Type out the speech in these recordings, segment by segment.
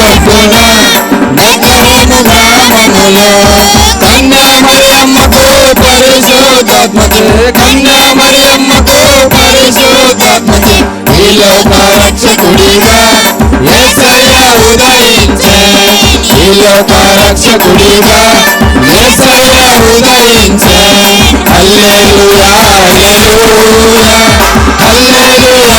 ఒప్పున నికరము నామములో కన్నా మరియమ్మకు పరిశుద్ధాత్మచే కన్నా మరియమ్మకు పరిశుద్ధాత్మచే ఈ లోక రక్షకుడిగా ఏసయ్య ఉదయించే ఈ లోక రక్షకుడిగా ఏసయ్య ఉదయించే హల్లెలూయా హల్లెలూయా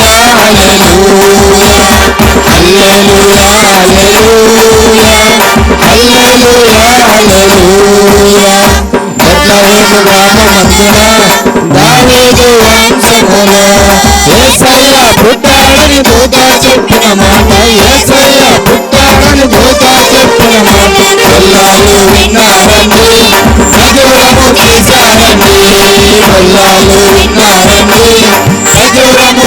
పుట్టాడని దూత చెప్పిన మాట యేసయ్య పుట్టాడని దూత చెప్పిన మాట కొల్లాలు విన్నారండి ప్రజురము చేశారండి కొల్లాలు విన్నారండి